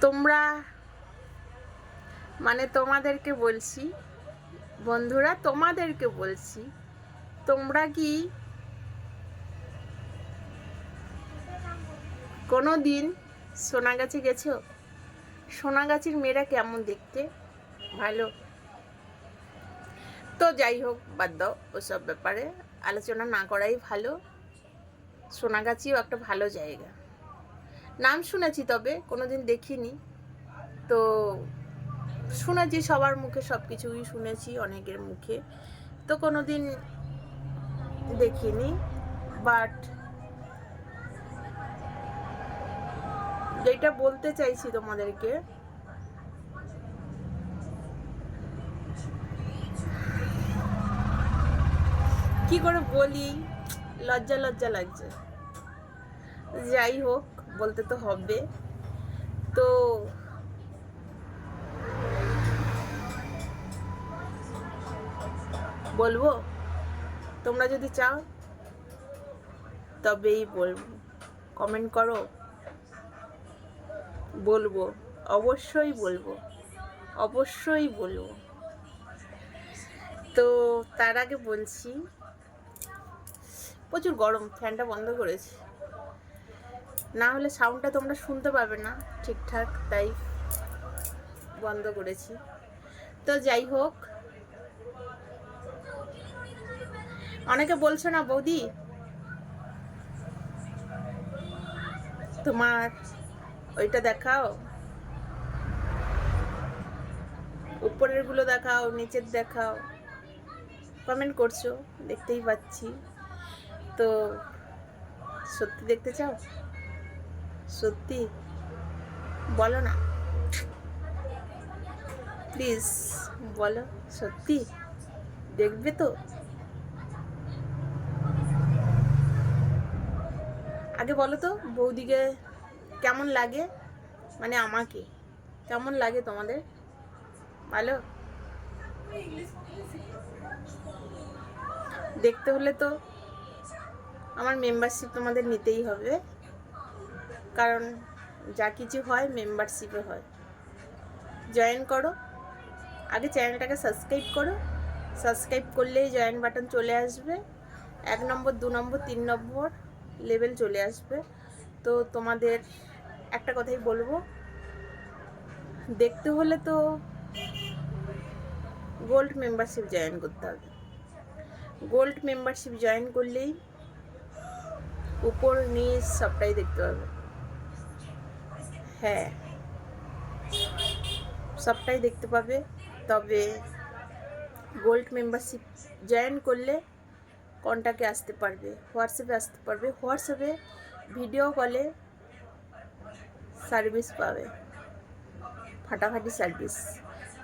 তোমরা মানে তোমাদেরকে বলছি, বন্ধুরা তোমাদেরকে বলছি, তোমরা কি কোনো দিন সোনাগাছি গেছো? সোনাগাছির মেয়েরা কেমন দেখতে? ভালো। তো যাই হোক, বাদ দাও ওসব ব্যাপারে। আলোচনা না করাই ভালো। সোনাগাছিও একটা ভালো জায়গা। নাম শুনেছি তবে, কোনোদিন দেখিনি। তো শুনেছি সবার মুখে সব কিছুই শুনেছি, অনেকের মুখে। তো কোনোদিন দেখিনি বাট যেটা বলতে চাইছি তোমাদেরকে, কি করে বলি? লজ্জা লজ্জা লাগছে। যাই হোক বলতে তো হবে। তো বলব? তোমরা যদি চাও, তবেই বলব। কমেন্ট করো। বলব। অবশ্যই বলব। অবশ্যই বলব। তো তার আগে বলছি, প্রচুর গরম, ফ্যানটা বন্ধ করেছি। না হলে সাউন্ডটা তোমরা শুনতে পাবে না। ঠিকঠাক, তাই বন্ধ করেছি। তো যাই হোক। অনেকে বলছো না, বৌদি? তোমার ওইটা দেখাও। উপরেরগুলো দেখাও, নিচের দেখাও। কমেন্ট করছ, দেখতেই পাচ্ছি। তো সত্যি দেখতে চাও? সত্যি? বলো না। প্লিজ, বলো সত্যি? দেখবে তো। আগে বলো তো, বৌদিকে কেমন লাগে? মানে আমাকে। কেমন লাগে তোমাদের? ভালো দেখতে হলে তো আমার মেম্বারশিপ তোমাদের নিতেই হবে। কারণ যা কিছু হয় মেম্বারশিপে হয়। জয়েন করো। আগে চ্যানেলটাকে সাবস্ক্রাইব করো। সাবস্ক্রাইব করলেই জয়েন বাটন চলে আসবে। এক নম্বর, দু নম্বর, তিন নম্বর লেভেল চলে আসবে। তো তোমাদের একটা কথাই বলব। দেখতে হলে তো গোল্ড মেম্বারশিপ জয়েন করতে হবে। গোল্ড মেম্বারশিপ জয়েন করলেই উপর, নিচ সবটাই দেখতে পাবে। হ্যাঁ। সবটাই দেখতে পাবে। তবে গোল্ড মেম্বারশিপ জয়েন করলে কন্টাক্টে আসতে পারবে, হোয়াটসঅ্যাপে আসতে পারবে। হোয়াটসঅ্যাপে ভিডিও কলে সার্ভিস পাবে। ফাটাফাটি সার্ভিস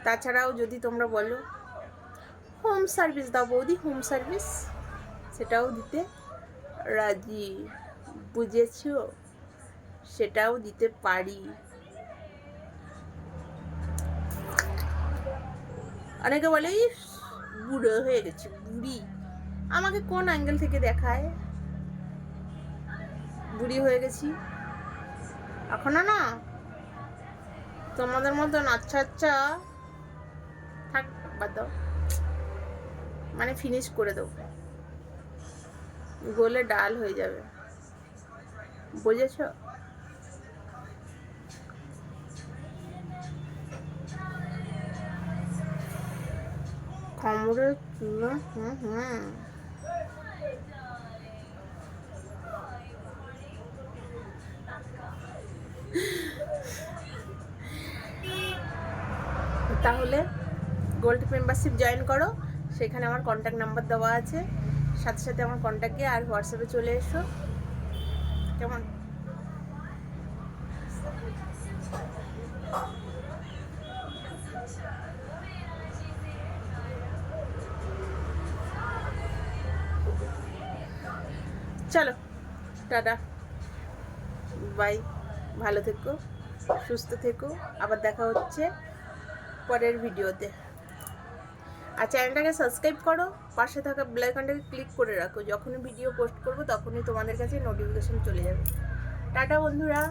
তাছাড়াও যদি তোমরা বলো হোম সার্ভিস দাও বৌদি হোম সার্ভিস সেটাও দিতে রাজি। বুঝেছ? সেটাও দিতে পারি। অনেকে বলে বুড়ো হয়ে গেছে, বুড়ি। আমাকে কোন অ্যাঙ্গেল থেকে দেখায়? বুড়ি হয়ে গেছি। এখনও না। তোমাদের মতন আচ্ছা আচ্ছা থাক, বাদ মানে ফিনিশ করে দেবো গোলে ডাল হয়ে যাবে। বুঝেছ? চুলা হুম হুম তাহলে গোল্ড মেম্বারশিপ জয়েন করো। সেখানে আমার কন্ট্যাক্ট নাম্বার দেওয়া আছে। সাথে সাথে আমার কন্ট্যাক্টে আর হোয়াটসঅ্যাপে চলে এসো। কেমন? চলো, টাটা। বাই, ভালো থেকো, সুস্থ থেকো। আবার দেখা হচ্ছে পরের ভিডিওতে। আর চ্যানেলটাকে সাবস্ক্রাইব করো, পাশে থাকা বেলাইকনটাকে ক্লিক করে রাখো। যখনই ভিডিও পোস্ট করব, তখনই তোমাদের কাছে নোটিফিকেশন চলে যাবে। টাটা বন্ধুরা।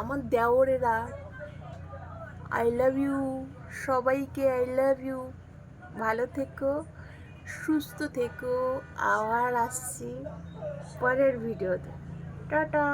আমার দেওরেরা আই লাভ ইউ সবাইকে আই লাভ ইউ ভালো থেকো। সুস্থ থেকো। আবার আসছি পরের ভিডিওতে। টাটা।